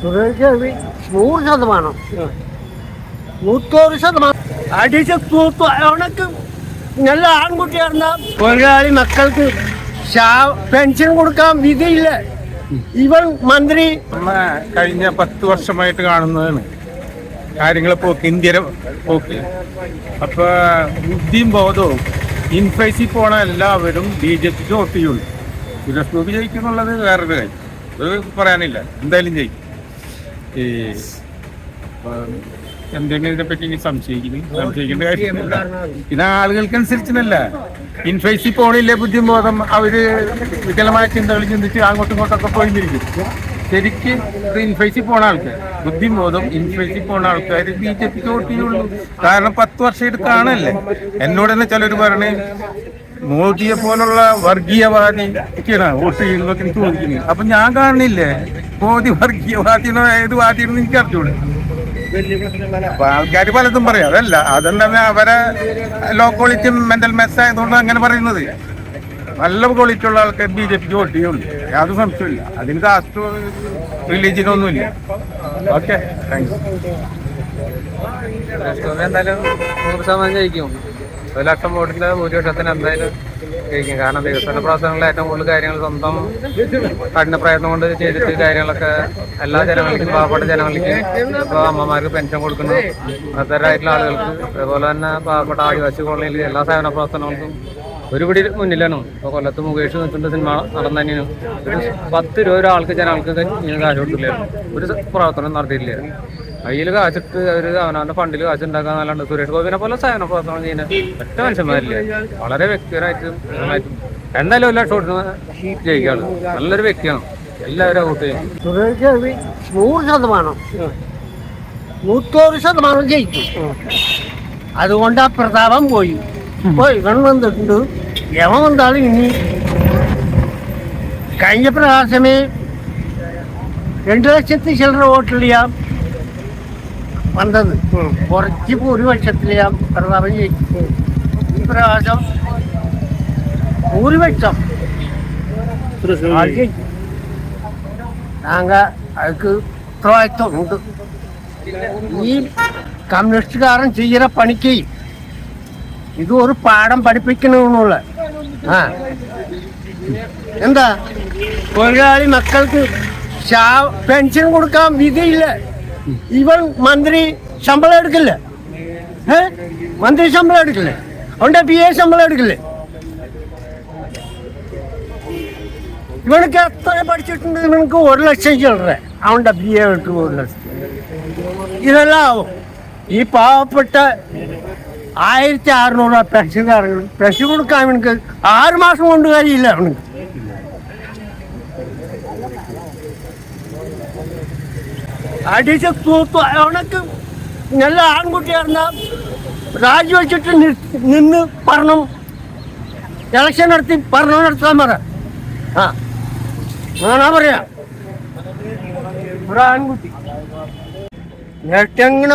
സുരേഷ് നൂറ് ശതമാനം. നൂറ്റോറ് ശതമാനം. അടിച്ച് തൂത്തു. അവനക്ക് നല്ല ആൺകുട്ടിയായിരുന്ന തൊഴിലാളി മക്കൾക്ക് പെൻഷൻ കൊടുക്കാൻ വിധിയില്ല. ഇവൻ മന്ത്രി നമ്മ കഴിഞ്ഞ പത്ത് വർഷമായിട്ട് കാണുന്നതാണ്. കാര്യങ്ങൾ പോക്ക് ഇന്ത്യയുടെ പോക്ക്. അപ്പൊ ബുദ്ധിയും ബോധവും. ഇൻഫൈസിൽ പോണ എല്ലാവരും ബി ജെ പിക്ക് വോട്ട് ചെയ്യുള്ളൂ സുരേഷ് ഗോപി ജയിക്കുന്നുള്ളത് വേറൊരു കാര്യം. അത് പറയാനില്ല. എന്തായാലും ജയിക്കും. ഈ എന്തെങ്കിലും ഇതിനെപ്പറ്റി ഇനി സംശയിക്കുന്നു? സംശയിക്കേണ്ട കാര്യമില്ല. ഇത് ആളുകൾക്കനുസരിച്ചല്ല. ഇൻഫൈസിൽ പോണില്ലേ ബുദ്ധിയും ബോധം അവർ വികലമായ ചിന്തകൾ ചിന്തിച്ച് അങ്ങോട്ടും ഇങ്ങോട്ടൊക്കെ പോയിരിക്കും ശരിക്ക് ഇത് ഇൻഫൈസിൽ പോണ ആൾക്കാർ ബുദ്ധിയും ബോധം ഇൻഫൈസിൽ പോണ ആൾക്കാർ ബി ജെ പിക്ക് വോട്ട് ചെയ്യുള്ളൂ. കാരണം പത്ത് വർഷം കാണല്ലേ? എന്നോട് തന്നെ ചിലർ പറഞ്ഞ് മോദിയെ പോലുള്ള വർഗീയവാദി വോട്ട് ചെയ്യുന്നതൊക്കെ എനിക്ക് ചോദിക്കുന്നു അപ്പൊ ഞാൻ കാണുന്നില്ലേ മോദി വർഗീയവാദിനോ ഏത് വാദിയാണെന്ന് എനിക്ക് അറിഞ്ഞൂടെ? അപ്പൊ ആൾക്കാർ പലതും പറയും. അതല്ല അതല്ല അവരെ ലോ ക്വാളിറ്റി മെന്റൽ മെസ് ആയതുകൊണ്ട് അങ്ങനെ പറയുന്നത്. നല്ല ക്വാളിറ്റി ഉള്ള ആൾക്കാർ ബി ജെ പിക്ക് വോട്ട് ചെയ്യുള്ളൂ യാതൊരു സംശയമില്ല അതിന് caste റിലീജിയനൊന്നുമില്ല okay thank you Suresh Gopi എന്തായാലും ഒരു ലക്ഷം വോട്ടിൽ ഭൂരിപക്ഷത്തിന് എന്തായാലും ജയിക്കും. കാരണം വികസന പ്രവർത്തനങ്ങളിൽ ഏറ്റവും കൂടുതൽ കാര്യങ്ങൾ സ്വന്തം കഠിന പ്രയത്നം കൊണ്ട് ചെയ്തിട്ട് കാര്യങ്ങളൊക്കെ എല്ലാ ജനങ്ങൾക്കും പാവപ്പെട്ട ജനങ്ങൾക്ക് ഇപ്പോൾ അമ്മമാർക്ക് പെൻഷൻ കൊടുക്കുന്നു. അത്തരമായിട്ടുള്ള ആളുകൾക്ക് അതുപോലെ തന്നെ പാവപ്പെട്ട ആദിവാസി കോളനിയിൽ എല്ലാ സേവന പ്രവർത്തനങ്ങൾക്കും ഒരു പിടി മുന്നിലാണ്. ഇപ്പോൾ കൊല്ലത്ത് മുകേഷ് നിൽക്കുന്ന സിനിമ നടന്നു ഒരു പത്ത് രൂപ ഒരാൾക്ക് ജനങ്ങൾക്ക് കാശ് കൊടുത്തില്ല ഒരു പ്രവർത്തനം നടത്തിയില്ല കയ്യിൽ കാശിട്ട് അവർ അവനവന്റെ ഫണ്ടിൽ കാശ് ഉണ്ടാക്കാന്നല്ലാണ്ട് സുരേഷ് ഗോപിനെ പോലെ സേവന പ്രവർത്തനം ചെയ്യുന്ന. ഒറ്റ മനുഷ്യന്മാരില്ലേ. വളരെ വ്യക്തിപരമായിട്ടും എന്തായാലും എല്ലാ കൊടുക്കുന്ന ജയിക്കാണ്. നല്ലൊരു വ്യക്തിയാണ്. എല്ലാവരും വോട്ട് നൂറ് ശതമാനം. നൂറ്റോറ് ശതമാനം ജയിക്കും. അതുകൊണ്ട് ആ പ്രതാപം പോയി. പോയി. ഇവൻ യവൻ വന്നാലും ഇനി കഴിഞ്ഞ പ്രാവശ്യമേ രണ്ടു ലക്ഷത്തി ചില്ലറ വോട്ടിലെയാ വന്നത്. കുറച്ച് ഭൂരിപക്ഷത്തിൽ ഞാൻ പിറന്നാമൻ ജയിച്ചു. ഈ പ്രാവശ്യം ഭൂരിപക്ഷം ഞങ്ങൾ അതൊക്കെ ഉത്തരവാദിത്വമുണ്ട് ഈ കമ്മ്യൂണിസ്റ്റുകാരൻ ചെയ്യുന്ന പണിക്ക് ഇത് ഒരു പാഠം പഠിപ്പിക്കണമെന്നുള്ള. ആ. എന്താ? തൊഴിലാളി മക്കൾക്ക് പെൻഷൻ കൊടുക്കാൻ വിധിയില്ല. ഇവൻ മന്ത്രി ശമ്പളം എടുക്കില്ല? ഏ? മന്ത്രി ശമ്പളം എടുക്കില്ലേ? അവന്റെ പി എ ശമ്പളം എടുക്കില്ലേ? ഇവനക്ക് എത്ര പഠിച്ചിട്ടുണ്ട്? ഇവനക്ക് ഒരു ലക്ഷം ചില്ലറ. അവന്റെ ബി എ വിട്ട് ഒരു ലക്ഷം. ഇതെല്ലാം ആവും. ഈ പാവപ്പെട്ട ആയിരത്തി അറുന്നൂറ് പെൻഷൻ പെൻഷൻകാരങ്ങൾ പെൻഷൻ കൊടുക്കാൻ അവനക്ക് ആറ് മാസം കൊണ്ട് കഴിയില്ല അവനക്ക്. അടിച്ച് തൂത്തു അവനക്ക് നല്ല ആൺകുട്ടിയായിരുന്ന രാജിവെച്ചിട്ട് നിന്ന് പറഞ്ഞു. ഇലക്ഷൻ നടത്തി പറഞ്ഞു നടത്താൻ പറ. ആ അങ്ങനെ പറയാ. ആൺകുട്ടി. നേരത്തെ എങ്ങനെ